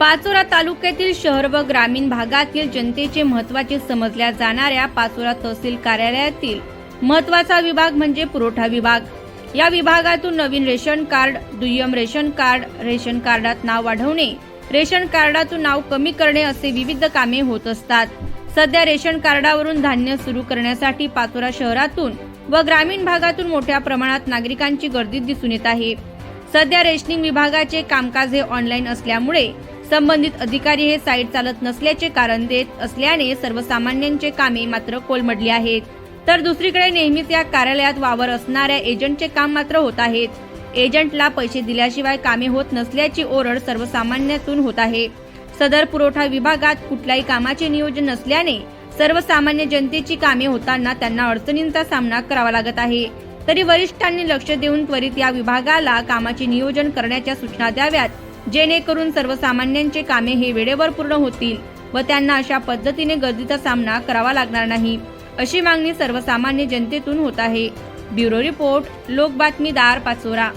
पाचोरा तालुक्यातील शहर व ग्रामीण भागातील जनतेचे महत्त्वाचे समजल्या जाणाऱ्या पाचोरा तहसील कार्यालयातील महत्त्वाचा विभाग म्हणजे पुरवठा विभाग. या विभागातून नवीन रेशन कार्ड दुय्यम रेशन कार्ड रेशन कार्डात नाव वाढवणे रेशन कार्डातून नाव कमी करणे असे विविध कामे होत असतात. सध्या रेशन कार्डावरून धान्य सुरू करण्यासाठी पाचोरा शहरातून व ग्रामीण भागातून मोठ्या प्रमाणात नागरिकांची गर्दी दिसून येत आहे. सध्या रेशनिंग विभागाचे कामकाज हे ऑनलाईन असल्यामुळे संबंधित अधिकारी हे साईट चालत नसल्याचे कारण देत असल्याने सर्वसामान्यांचे कामे मात्र कोलमडली आहेत. तर दुसरीकडे नेहमीच या कार्यालयात वावर असणाऱ्या एजंटचे काम मात्र होत आहेत. एजंटला पैसे दिल्याशिवाय कामे होत नसल्याची ओरड सर्वसामान्यातून होत आहे. सदर पुरवठा विभागात कुठल्याही कामाचे नियोजन नसल्याने सर्वसामान्य जनतेची कामे होताना त्यांना अडचणींचा सामना करावा लागत आहे. तरी वरिष्ठांनी लक्ष देऊन त्वरित या विभागाला कामाचे नियोजन करण्याच्या सूचना द्याव्यात जेणेकरून सर्वसामान्यांचे कामे हे वेळेवर पूर्ण होतील व त्यांना अशा पद्धतीने गर्दीचा सामना करावा लागणार नाही. अशी मागणी सर्वसामान्य जनतेतून होत आहे. ब्युरो रिपोर्ट लोक बातमीदार पाचोरा.